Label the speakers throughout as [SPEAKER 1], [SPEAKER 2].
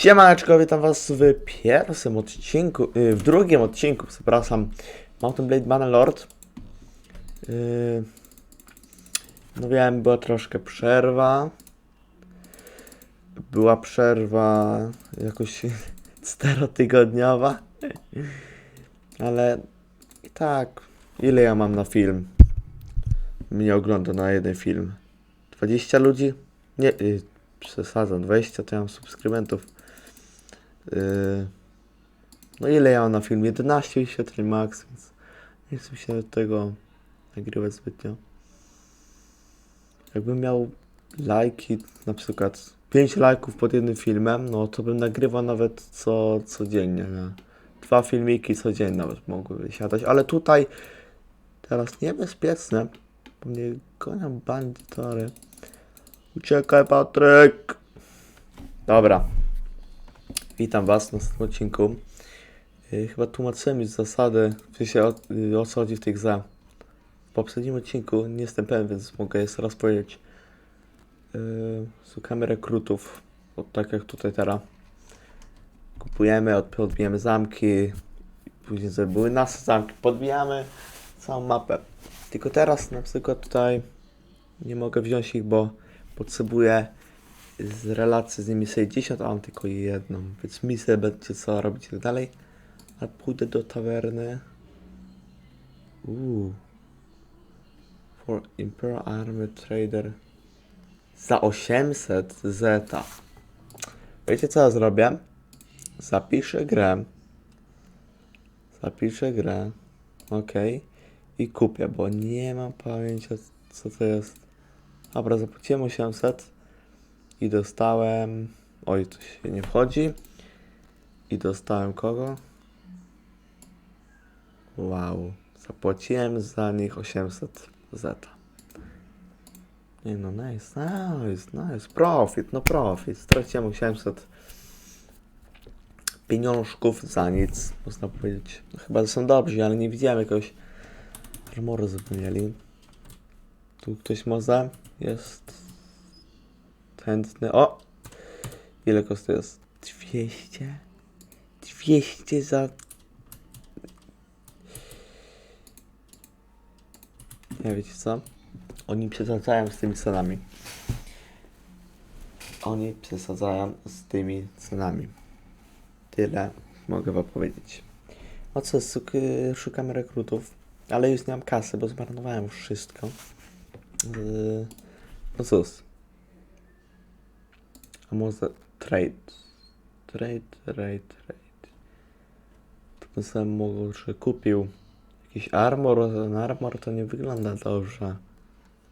[SPEAKER 1] Siemaneczko, witam was w pierwszym odcinku, y, w drugim odcinku, przepraszam, Mountain Blade Bannerlord. Yy, no wiem, była troszkę przerwa. Była przerwa jakoś czterotygodniowa. Ale i tak, ile ja mam na film? Mnie ogląda na jeden film. 20 ludzi? Nie, y, przesadzam, 20 to ja mam subskrybentów. Yy, no ile ja mam na film? 11 wyświetleń max, więc nie chcę się tego nagrywać zbytnio. Jakbym miał lajki, na przykład 5 lajków pod jednym filmem, no to bym nagrywał nawet co, codziennie, nie? Dwa filmiki codziennie nawet mogły wysiadać, ale tutaj teraz niebezpieczne, bo mnie gonią bandytory. Uciekaj Patryk! Dobra. Witam Was na tym odcinku. Yy, chyba tłumaczyłem już zasady, w sensie o, yy, o co chodzi w tych za. W poprzednim odcinku nie jestem pewien, więc mogę jeszcze raz powiedzieć. Yy, szukamy rekrutów, tak jak tutaj teraz. Kupujemy, odbijamy zamki, później żeby były nasze zamki, podbijamy całą mapę. Tylko teraz na przykład tutaj nie mogę wziąć ich, bo potrzebuję z relacji z nimi 60, a mam tylko jedną, więc misję będzie co robić i tak dalej. A pójdę do tawerny. Uuu. For Imperial Army Trader. Za 800 zeta. Wiecie co ja zrobię? Zapiszę grę. Zapiszę grę. Ok. I kupię, bo nie mam pojęcia co to jest. Dobra, zapłaciłem 800 i dostałem. Oj, to się nie wchodzi. I dostałem kogo? Wow, zapłaciłem za nich 800 zeta. Nie no, nice, nice, nice. Profit, no profit. Straciłem 800 pieniążków za nic, można powiedzieć. No, chyba są dobrzy, ale nie widziałem jakiegoś armoru zapomnieli. Tu ktoś może jest chętny. O! Ile kosztuje? 200? 200 za... Nie wiecie co? Oni przesadzają z tymi cenami. Oni przesadzają z tymi cenami. Tyle mogę wam powiedzieć. No co, szukamy rekrutów, ale już nie mam kasy, bo zmarnowałem wszystko. Yy, no cóż. A może trade. Trade, trade, trade. To bym sobie mógł, że kupił jakiś armor. Ten armor to nie wygląda dobrze.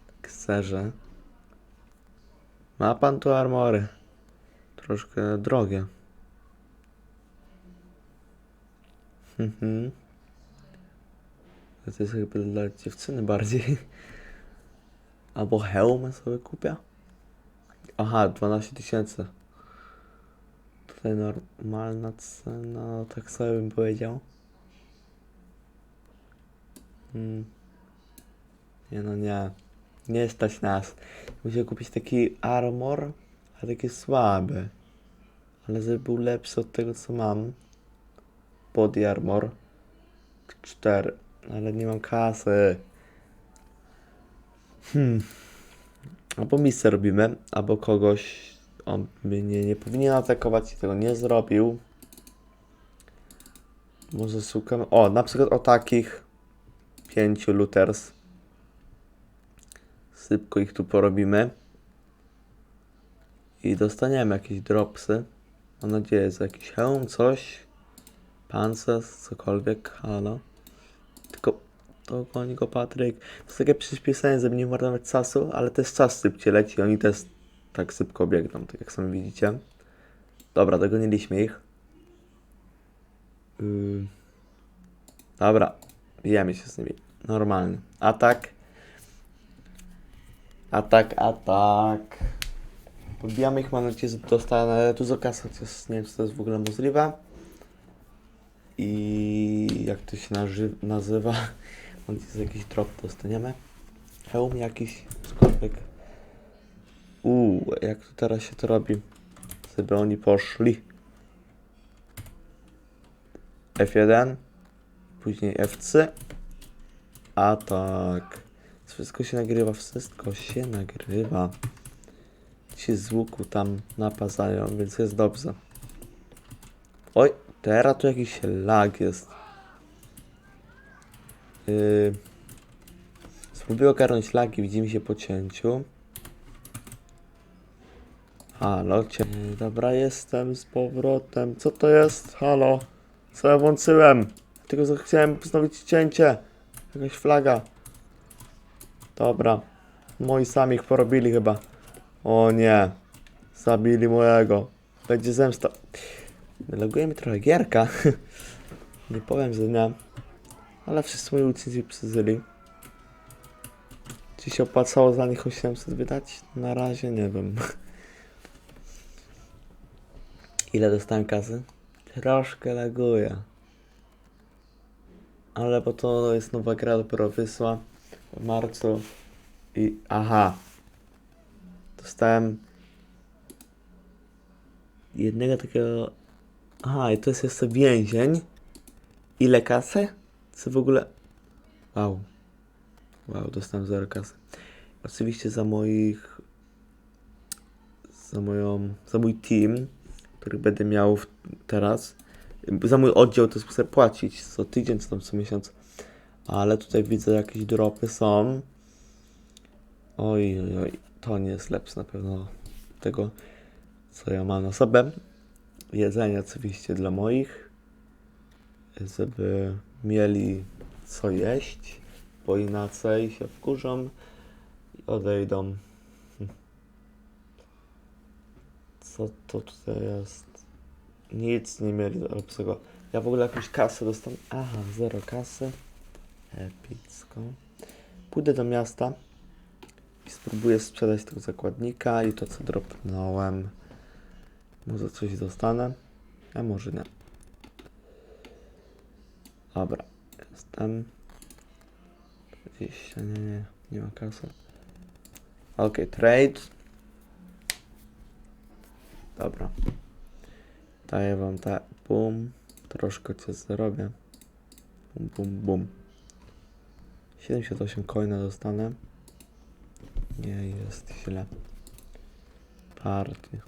[SPEAKER 1] Tak szczerze. Ma pan tu armory? Troszkę drogie. Mhm. To jest chyba dla dziewczyny bardziej. Albo hełm sobie kupię. Aha, 12 tysięcy. Tutaj normalna cena, tak sobie bym powiedział. Hmm. Nie no nie. Nie stać nas. Muszę kupić taki armor, a taki słaby. Ale żeby był lepszy od tego co mam. Body armor. 4. Ale nie mam kasy. Hmm. Albo misję robimy, albo kogoś on mnie nie powinien atakować i tego nie zrobił. Może szukamy. O, na przykład o takich pięciu looters. Szybko ich tu porobimy. I dostaniemy jakieś dropsy. Mam nadzieję, że jakiś hełm, coś. Pancerz, cokolwiek, halo. Tylko to goni go Patryk. To jest takie przyspieszenie, żeby nie marnować czasu, ale też czas szybciej leci. Oni też tak szybko biegną, tak jak sami widzicie. Dobra, dogoniliśmy ich. Yy. Dobra, bijemy się z nimi. Normalnie. Atak. Atak, atak. Podbijamy ich, mam nadzieję, że dostanę dużo kasy, chociaż nie wiem, czy to jest w ogóle możliwe. I jak to się nazywa? On jest jakiś drop dostaniemy. Hełm jakiś, cokolwiek. Uuu, jak to teraz się to robi? Żeby oni poszli. F1, później F3, a tak. Wszystko się nagrywa, wszystko się nagrywa. Ci z łuku tam napazają, więc jest dobrze. Oj, teraz tu jakiś lag jest. Yy, spróbuję ogarnąć lagi, widzimy się po cięciu. Halo, cię. Yy, Dobra, jestem z powrotem. Co to jest? Halo? Co ja włączyłem? Tylko chciałem wznowić cięcie. Jakaś flaga. Dobra. Moi sami ich porobili chyba. O nie. Zabili mojego. Będzie zemsta. Loguje mi trochę gierka. nie powiem, że nie. Ale wszyscy moi uczestnicy przyzyli. Czy się opłacało za nich 800 wydać? Na razie nie wiem. Ile dostałem kasy? Troszkę laguje. Ale bo to jest nowa gra dopiero wysła w marcu. I aha. Dostałem jednego takiego. Aha, i to jest jeszcze więzień. Ile kasy? Co w ogóle. Wow. Wow, dostałem zero kasy. Oczywiście za moich. Za moją. Za mój team, który będę miał teraz. Za mój oddział to chcę płacić co tydzień, co tam co miesiąc. Ale tutaj widzę jakieś dropy są. Oj, oj, oj. To nie jest lepsze na pewno tego, co ja mam na sobie. Jedzenie oczywiście dla moich, żeby mieli co jeść, bo inaczej się wkurzą i odejdą. Co to tutaj jest? Nic nie mieli lepszego. Ja w ogóle jakąś kasę dostanę. Aha, zero kasy. Epicko. Pójdę do miasta i spróbuję sprzedać tego zakładnika i to co dropnąłem. Może coś dostanę, a może nie. Dobra, jestem. 20, nie, nie, nie ma kasy. Ok, trade. Dobra. Daję wam te, bum. Troszkę cię zarobię. Bum, bum, bum. 78 coina dostanę. Nie jest źle. Partie.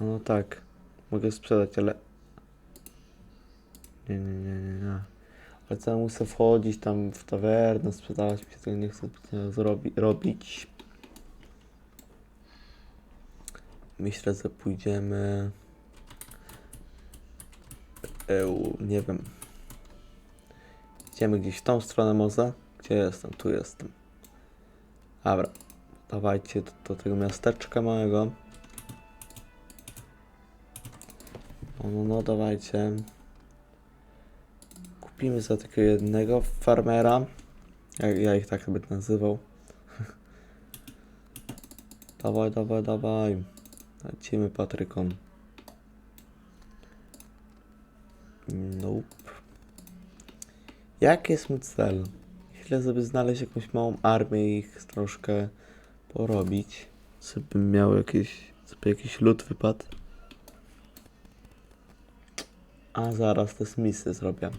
[SPEAKER 1] No tak. Mogę sprzedać, ale... Nie, nie, nie, nie, nie. Ale co muszę wchodzić tam w tawernę, sprzedawać mi się tego nie chcę zrobi robić. Myślę, że pójdziemy... Eł, nie wiem. Idziemy gdzieś w tą stronę może? Gdzie jestem? Tu jestem. Dobra. Dawajcie do, do tego miasteczka małego. No, no, no, dawajcie. Kupimy za takiego jednego farmera. Ja, ja ich tak będę nazywał. dawaj, dawaj, dawaj. Lecimy Patryką. Nope. Jaki jest mój cel? Chwilę, żeby znaleźć jakąś małą armię i ich troszkę porobić. Żeby miał jakieś, żeby jakiś lód wypadł. A zaraz te misje zrobię.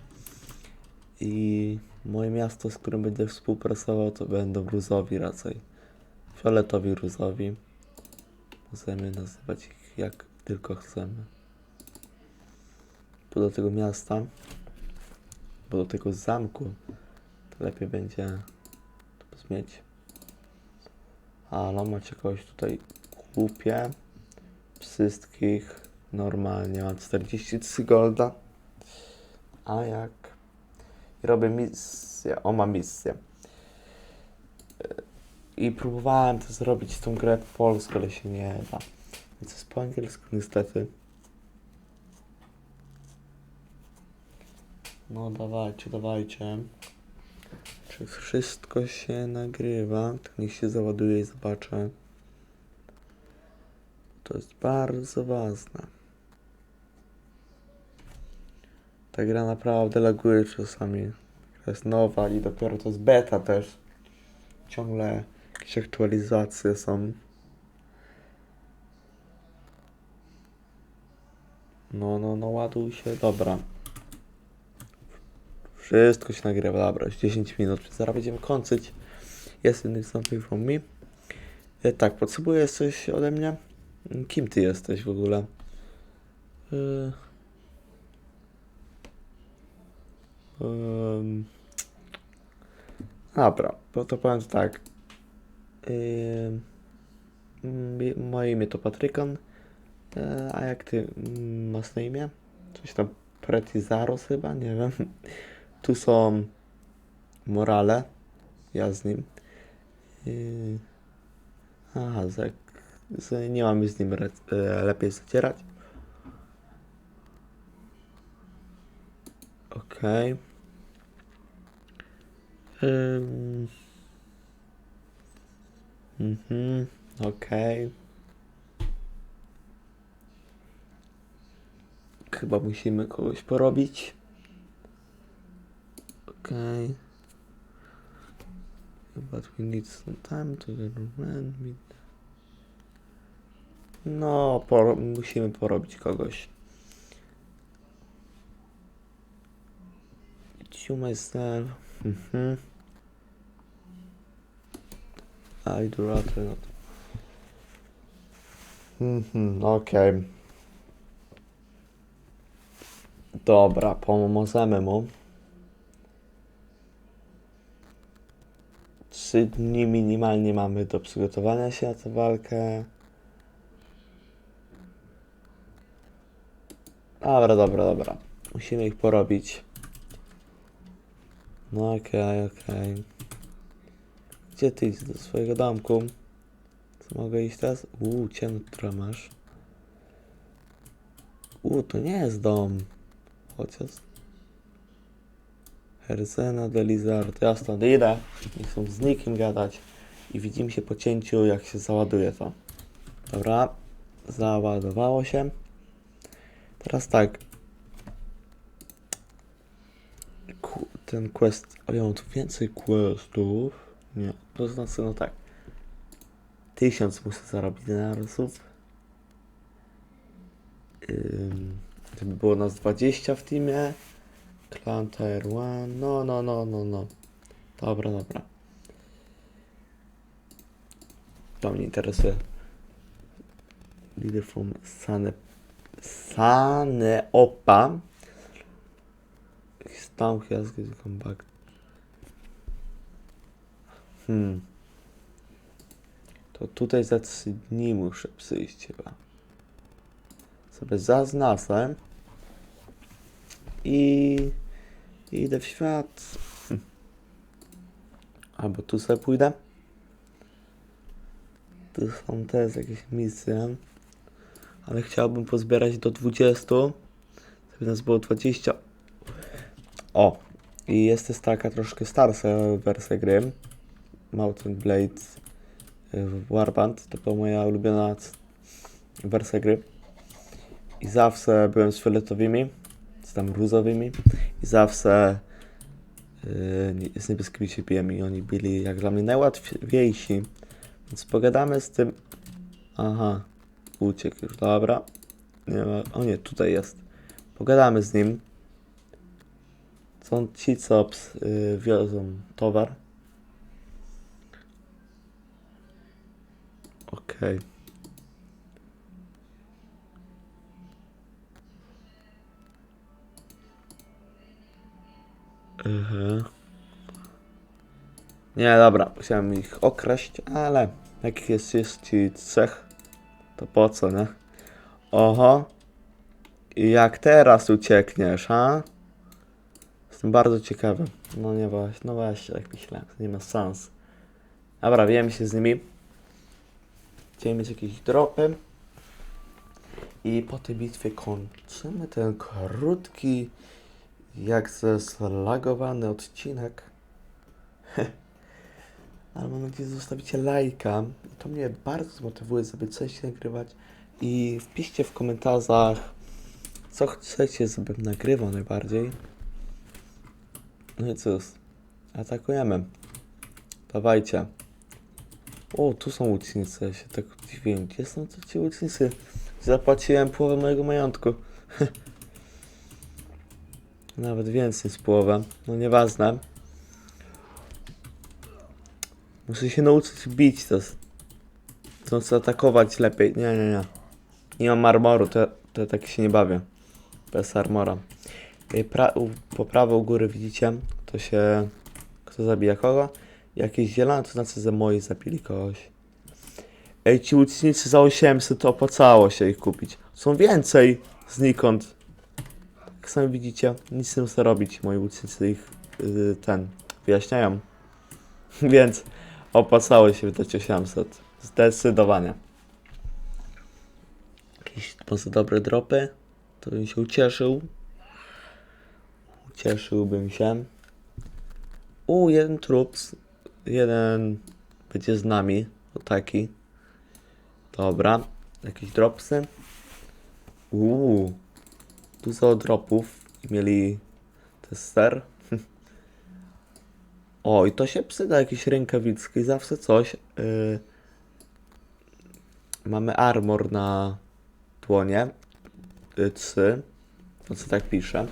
[SPEAKER 1] I moje miasto, z którym będę współpracował, to będą Ruzowi raczej. Fioletowi Ruzowi. Możemy nazywać ich jak tylko chcemy. Bo do tego miasta, bo do tego zamku, to lepiej będzie to mieć. Ale macie kogoś tutaj kupię. Wszystkich normalnie mam 43 golda. A jak? Robię misję. O, mam misję. I próbowałem to zrobić tą grę po polsku, ale się nie da. Więc jest po angielsku niestety. No dawajcie, dawajcie. Czy wszystko się nagrywa? To niech się załaduje i zobaczę. To jest bardzo ważne. Ta gra naprawdę laguje czasami. Gra jest nowa i dopiero to jest beta też. Ciągle jakieś aktualizacje są. No, no, no, ładuj się, dobra. Wszystko się nagrywa, dobra, już 10 minut, zaraz będziemy kończyć. Jest inny something from me. E, tak, potrzebujesz coś ode mnie? Kim ty jesteś w ogóle? E, em, dobra, bo to powiem tak. Mm, moje imię to Patrykan. E, a jak ty mm, masz na imię? Coś tam Pretizaros chyba? Nie wiem. Tu są Morale. Ja z nim. Yy, aha, z, z, nie mamy z nim re, e, lepiej zacierać. Okej. Ym. Mhm, okej. Chyba musimy kogoś porobić. Okej. But we need some time to around me. No, poro- musimy porobić kogoś. You myself. Mhm. I do rather not. Mhm, okej. Dobra, pomożemy mu. Trzy dni minimalnie mamy do przygotowania się na tę walkę. Dobra, dobra, dobra. Musimy ich porobić. No okej, okej. Gdzie ty idziesz do swojego domku? Co mogę iść teraz? Uuu, ciemno trochę masz. Uuu, to nie jest dom. Chociaż. Herzena de Lizard. Ja stąd idę. Nie chcą z nikim gadać. I widzimy się po cięciu, jak się załaduje to. Dobra. Załadowało się. Teraz tak. Ten quest. O, ja mam tu więcej questów. Nie. To znaczy, no tak. Tysiąc muszę zarobić denarusów. Ym, było nas 20 w teamie. Clan Tier 1. No, no, no, no, no. Dobra, dobra. To mnie interesuje. Leader from Sane... Sane Opa. Tam has to come back. Hmm. To tutaj za 3 dni muszę przyjść chyba. Sobie zaznaczę. I i idę w świat. Hm. Albo tu sobie pójdę. Tu są też jakieś misje. Ale chciałbym pozbierać do 20. Żeby nas było 20. O! I jest też taka troszkę starsza wersja gry. Mountain Blade y, Warband. To była moja ulubiona wersja gry. I zawsze byłem z fioletowymi, z tam różowymi. I zawsze yy, z niebieskimi się biłem i oni byli jak dla mnie najłatwiejsi. Więc pogadamy z tym. Aha, uciekł już, dobra. Nie ma... O nie, tutaj jest. Pogadamy z nim. Są ci, co yy, wiozą towar. Okej. Mhm. Nie, dobra, chciałem ich okraść, ale jak jest, jest ci trzech, to po co, nie? Oho. I jak teraz uciekniesz, ha? Jestem bardzo ciekawy. No nie właśnie, no właśnie, jak myślałem, nie ma sens. Dobra, wiemy się z nimi. Chciałem mieć jakieś dropy. I po tej bitwie kończymy ten krótki, jak ze zlagowany odcinek. Ale mam nadzieję, że zostawicie lajka. To mnie bardzo zmotywuje, żeby coś nagrywać. I wpiszcie w komentarzach, co chcecie, żebym nagrywał najbardziej. No i cóż, atakujemy. Dawajcie. O, tu są łucznicy, ja się tak dziwiłem. Gdzie są to ci łucznicy? Zapłaciłem połowę mojego majątku. Nawet więcej z połowę. No nieważne. Muszę się nauczyć bić to. To co atakować lepiej. Nie, nie, nie. Nie mam armoru, to, to tak się nie bawię. Bez armora. Y, Pra, po prawo u góry widzicie, to się... Kto zabija kogo? Jakieś zielone, to znaczy, że moi zabili kogoś. Ej, ci łucznicy za 800 to opłacało się ich kupić. Są więcej znikąd. Jak sami widzicie, nic nie muszę robić. Moi łucznicy ich y, ten wyjaśniają. Więc opłacało się wydać 800. Zdecydowanie. Jakieś może dobre dropy? To bym się ucieszył. Ucieszyłbym się. U, jeden trup. Jeden będzie z nami. O taki. Dobra. Jakieś dropsy. Uuu. Dużo dropów. Mieli tester. O, i to się przyda jakieś rękawiczki. Zawsze coś. Yy, mamy armor na dłonie. Yy, trzy. No co tak pisze.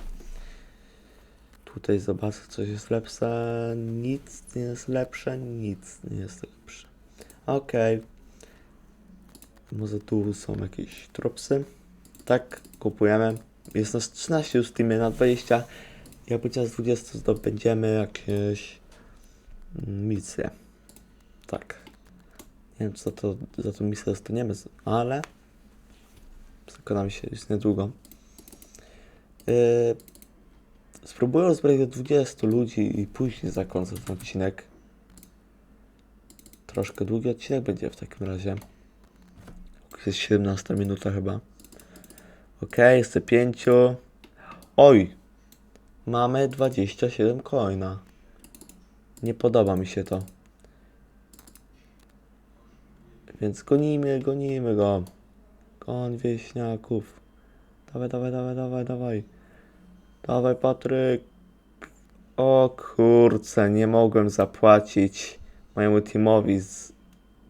[SPEAKER 1] Tutaj zobaczę, coś jest lepsze. Nic nie jest lepsze, nic nie jest lepsze. Okej. Może tu są jakieś tropsy. Tak, kupujemy. Jest nas 13 już w Steamie na 20. Jak będzie z 20 zdobędziemy jakieś misje. Tak. Nie wiem, co to za tą misję dostaniemy, ale przekonam się już niedługo. Yy, spróbuję rozbrać do 20 ludzi i później zakończę ten odcinek. Troszkę długi odcinek będzie w takim razie. Jest 17 minuta chyba. Ok, jest 5. Oj! Mamy 27 coina. Nie podoba mi się to. Więc gonimy, gonimy go. Goń wieśniaków. Dawaj, dawaj, dawaj, dawaj, dawaj. Dawaj, Patryk. O kurce, nie mogłem zapłacić mojemu teamowi z...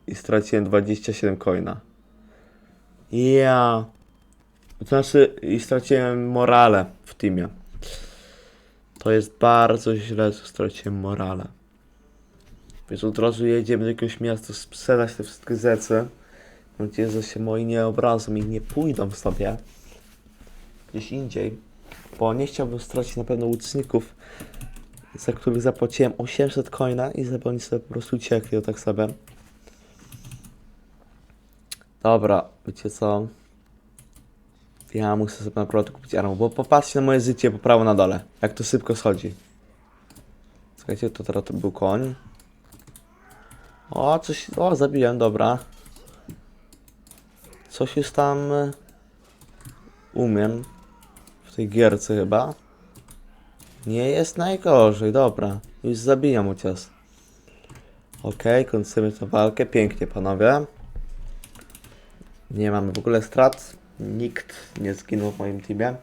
[SPEAKER 1] i straciłem 27 coina. Ja. To znaczy, i straciłem morale w teamie. To jest bardzo źle, że straciłem morale. Więc od razu jedziemy do jakiegoś miasta sprzedać te wszystkie zecy. Mam nadzieję, że się moi nie obrazą i nie pójdą sobie gdzieś indziej. Bo nie chciałbym stracić na pewno łuczników, za których zapłaciłem 800 coina i żeby oni sobie po prostu uciekli, o tak sobie. Dobra, wiecie co? Ja muszę sobie naprawdę kupić armor, bo popatrzcie na moje życie po prawo na dole. Jak to szybko schodzi. Słuchajcie, to teraz to był koń. O, coś... O, zabiłem, dobra. Coś już tam... e, Umiem. W tej gierce chyba. Nie jest najgorzej, dobra. Już zabijam ucias. Okej, kończymy tę walkę. Pięknie, panowie. Nie mamy w ogóle strat. Nikt nie zginął w moim teamie.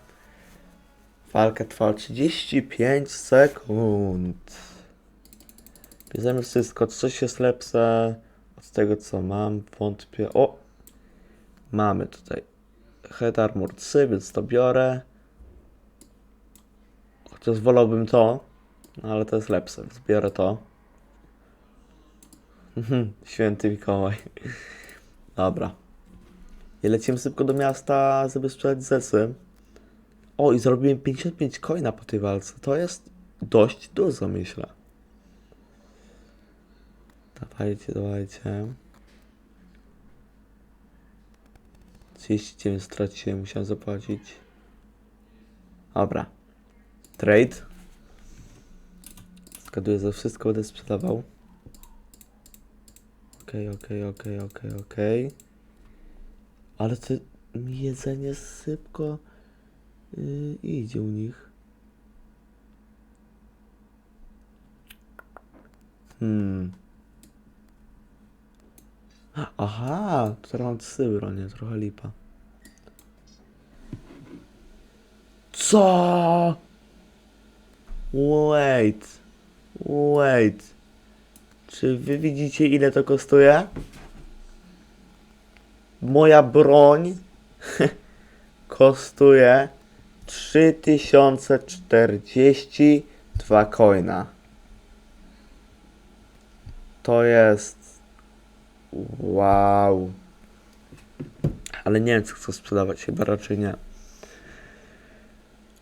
[SPEAKER 1] Walka trwała 35 sekund. Bierzemy wszystko. Coś jest lepsze od tego, co mam. Wątpię. O! Mamy tutaj Head Armor 3, więc to biorę. Chociaż wolałbym to, ale to jest lepsze, więc biorę to. Święty Mikołaj. Dobra. I lecimy szybko do miasta, żeby sprzedać zesy. O, i zrobiłem 55 coina po tej walce. To jest dość dużo, myślę. Dawajcie, dawajcie. 39 straciłem, musiałem zapłacić. Dobra. Trade. Zgaduję, że wszystko będę sprzedawał. Okej, okej, okej, okej, okej. Ale to jedzenie szybko yy, idzie u nich. Hmm. Aha, teraz mam trzy bronie, trochę lipa. Co? Wait. Wait. Czy wy widzicie ile to kosztuje? Moja broń kosztuje 3042 coina. To jest. Wow. Ale nie wiem, co chcę sprzedawać, chyba raczej nie.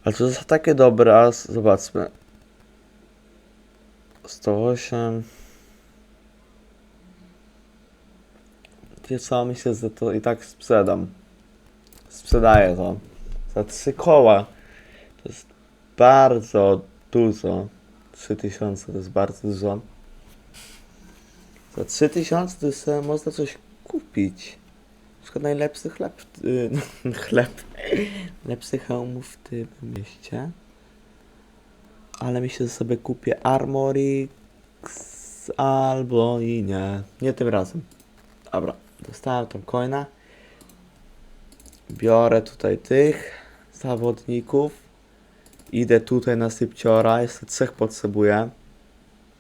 [SPEAKER 1] Ale to jest takie dobre, zobaczmy. 108. Wiecie co, myślę, że to i tak sprzedam. Sprzedaję to. Za trzy koła. To jest bardzo dużo. 3000 to jest bardzo dużo. Za 3000 to sobie można coś kupić. Przykład najlepszy chleb, y, chleb, lepszy hełm w tym mieście. Ale myślę, że sobie kupię Armorix albo i nie. Nie tym razem. Dobra, dostałem tą coina. Biorę tutaj tych zawodników. Idę tutaj na sypciora. Jeszcze trzech potrzebuję.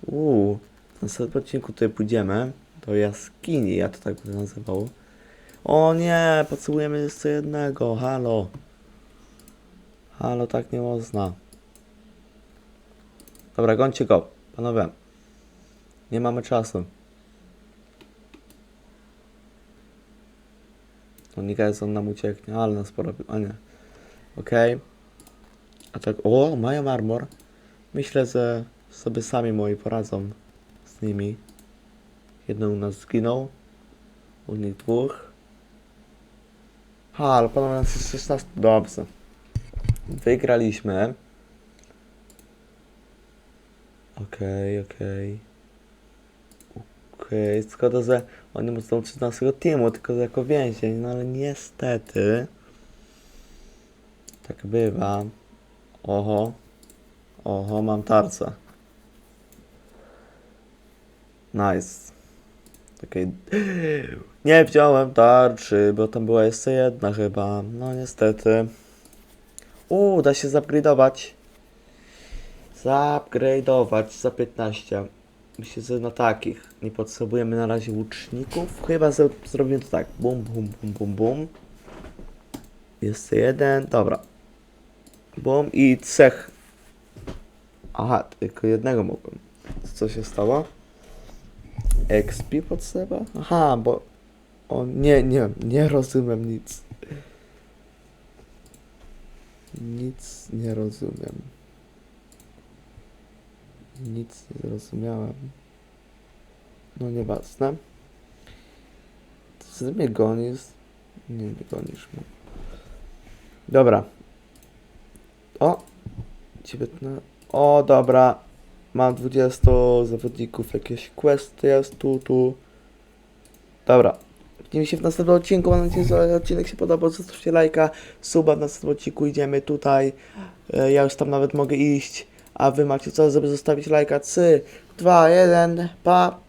[SPEAKER 1] Uuu, na następnym odcinku tutaj pójdziemy do jaskini, ja to tak będę nazywał. O nie, potrzebujemy jeszcze jednego, halo. Halo, tak nie można. Dobra, gońcie go, panowie. Nie mamy czasu. Unikaj, on nam ucieknie, ale nas porobił, a nie. Okej. A tak, o, mają armor. Myślę, że sobie sami moi poradzą z nimi. Jeden u nas zginął. U nich dwóch. Ha, ale panowie nas jest 16. Dobrze. Wygraliśmy. Okej, okej. Okej, szkoda, że oni dołączyć do naszego teamu, tylko jako więzień, no ale niestety. Tak bywa. Oho. Oho, mam tarczę. Nice. Okej. Nie wziąłem tarczy, bo tam była jeszcze jedna chyba. No niestety. Uuu, da się zupgrade'ować. Zupgrade'ować za 15. Myślę, że na takich. Nie potrzebujemy na razie łuczników. Chyba zrobimy to tak. Bum, bum, bum, bum, bum. Jeszcze jeden. Dobra. Bum i trzech. Aha, tylko jednego mogłem. Co się stało? XP potrzeba? Aha, bo... O, nie, nie, nie rozumiem nic. Nic nie rozumiem. Nic nie zrozumiałem. No nieważne. Ty mnie gonisz? Nie, nie gonisz mnie. Dobra. O! 19. O, dobra. Mam 20 zawodników, jakieś questy jest tu, tu. Dobra. Widzimy się w następnym odcinku. Mam nadzieję, że odcinek się podobał. Zostawcie lajka, suba w następnym odcinku. Idziemy tutaj. E, Ja już tam nawet mogę iść. A wy macie co, żeby zostawić lajka? 3, 2, 1, pa!